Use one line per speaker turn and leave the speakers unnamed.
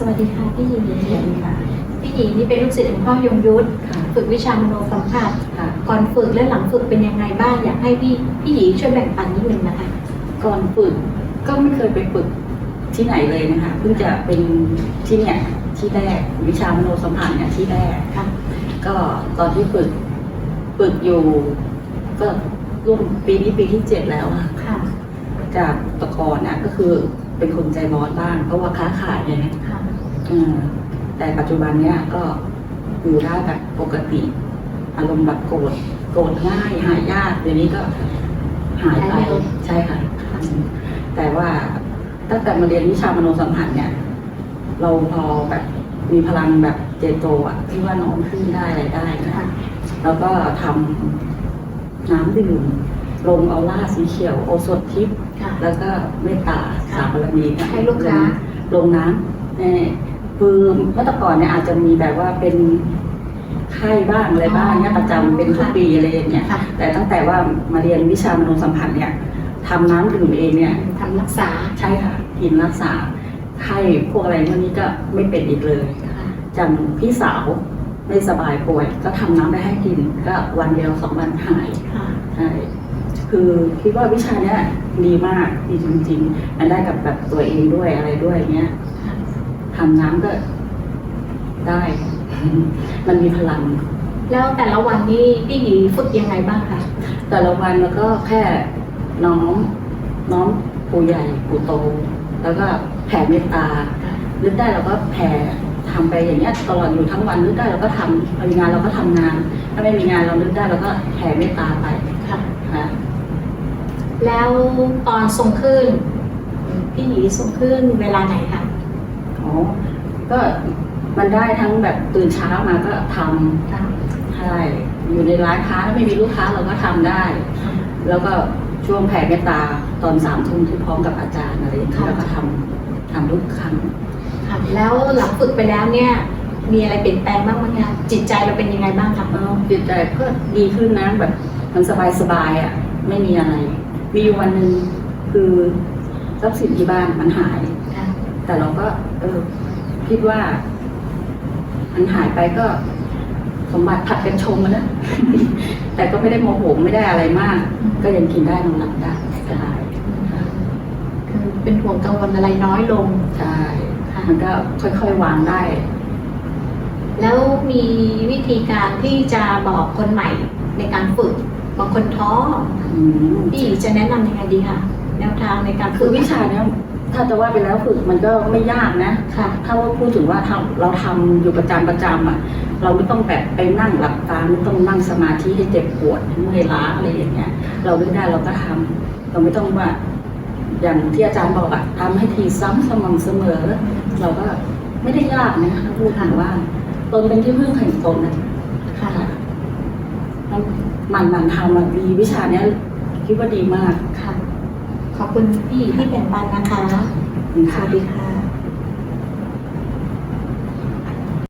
สวัสดีค่ะพี่หญิง
สวัสดีค่ะ
พี่หญิงนี่เป็นลูกศิษย์หลวงพ่อยงยุทธ
ค่ะ
ฝึกวิชามโนสัมผัส
ค่ะ
ก่อนฝึกและหลังฝึกเป็นยังไงบ้างอยากให้พี่พี่หญิงช่วยแบ่งปันนิดนึงนะคะ
ก่อนฝึกก็ไม่เคยไปฝึกที่ไหนเลยนะคะเพิ่งจะเป็นที่เนี่ยที่แรกวิชามโนสัมพันธ์เนี่ยที่แรก
ค่ะ
ก็ตอนที่ฝึกฝึกอยู่ ก็ร่วมปีนี้ปีที่เจ็ดแล้วอะ
ค่ะ
จากแตะกอนน่ะก็คือเป็นคนใจร้อนบ้างเพราะว่าค้าขายไง
ค่ะ
เออ แต่ปัจจุบันเนี่ยก็อยู่ได้แบบปกติ อารมณ์แบบโกรธโกรธง่ายหายยากเดี๋ยวนี้ก็หายไปใช่ค่ะอืมแต่ว่าตั้งแต่มาเรียนวิชามโนสัมพันธ์เนี่ย เราพอแบบมีพลังแบบเจโตอะที่ว่าน้อมขึ้นได้อะไรได้นะ
ค่ะ
แล้วก็ทำน้ำดื่มลงเอาล่าสีเขียวโอสถทิพย์
ค่ะ
แล้วก็เมตตาสามบารมีเนี่ย
ให้ลูกค้า
ลงน้ำเนี่ ยคือเมื่อแต่ก่อนเนี่ยอาจจะมีแบบว่าเป็นไข้บ้างอะไรบ้างเนี่ยประจำเป็นทุกปีอะไรอย่างเงี้ย
ค่ะ
แต่ตั้งแต่ว่ามาเรียนวิชามโนสัมพันธ์เนี่ยทำน้ำดื่มเองเนี่ย
ทำรักษา
ใช่ค่ะกินรักษาไข้พวกอะไรพวกนี้ก็ไม่เป็นอีกเลย
ค่ะ
จังพี่สาวไม่สบายป่วย ก็ทำน้ำไปให้กินก็วันเดียวสองวันหาย
ค่ะ
ใช่คือคิดว่าวิชาเนี้ยดีมากดีจริงๆมันได้กับแบบตัวเองด้วยอะไรด้วยเนี้ย
ค่ะ
ทำน้ำก็ได้ มันมีพลัง
แล้วแต่ละวันนี้พี่หญิงฝึกยังไงบ้างคะ
แต่ละวันแล้วก็แค่น้อมน้อมปู่ใหญ่ปู่โต แล้วก็แผ่เมตตานึกได้เราก็แผ่ทำไปอย่างเงี้ยตลอดอยู่ทั้งวันนึกได้เราก็ทำมีงานเราก็ทำงาน ถ้าไม่มีงานเรานึกได้เราก็แผ่เมตตาไป
ค่ะ
ค่ะ
แล้วตอนส่งขึ้นพี่หญิงส่งขึ้นเวลาไหนคะ
อ๋อก็มันได้ทั้งแบบตื่นเช้ามาก็ทำ
ค่ะ
ใช่อยู่ในร้านค้าถ้าไม่มีลูกค้าเราก็ทำได้ แล้วก็ช่วงแผ่เมตตาตอนสามทุ่มที่พร้อมกับอาจารย์อะไรอย่างเงี้ย
ค่ะ
เราก็ทำทำทุกครั้ง
ค่ะแล้วหลังฝึกไปแล้วเนี่ยมีอะไรเปลี่ยนแปลงบ้างไหมคะจิตใจเราเป็นยังไงบ้างคะ
เออจิตใจก็ดีขึ้นนะแบบมันสบายสบายๆอะไม่มีอะไร มีอยู่วันหนึ่งคือทรัพย์สินที่บ้านมันหาย
ค่ะ
แต่เราก็ เออ คิดว่า มันหายไปก็ สมบัติผัดกันชมมาแล้วแต่ก็ไม่ได้โมโหไม่ได้อะไรมาก ก็ยังกินได้นอนหลับได้สบาย
คือเป็นห่วงกังวลอะไรน้อยลง
ใช่
ค่ะ
มันก็ค่อยๆวางได้
แล้วมีวิธีการที่จะบอกคนใหม่ในการฝึกบางคนท้อ
อืม
พี่จะแนะนำยังไงดีคะแนวทางในการ
คื
ฝึ
อกวิชาเนี้ย ถ้าจะว่าไปแล้วฝึกมันก็ไม่ยากนะ
ค่ะ
ถ้าว่าพูดถึงว่าทำเราทำอยู่ประจำประจำอะ เราไม่ต้องแบบไปนั่งหลับตาไม่ต้องนั่งสมาธิให้เจ็บปวดเมื่อยล้าอะไรอย่างเงี้ย เราเลือกได้เราก็ทำเราไม่ต้องว่าอย่างที่อาจารย์บอกอะทำให้ทีซ้ำสม่ำเสมอ เราก็ไม่ได้ยากนะถ้าพูดถึงว่าตนเป็นที่พึ่งแห่งตนนะ
ค่ะ
มันมันมันทำอะดีวิชาเนี้ยคิดว่าดีมาก
ค่ะ ขอบคุณพี่ที่แบ่งปันนะคะ สวัสดีค่ะ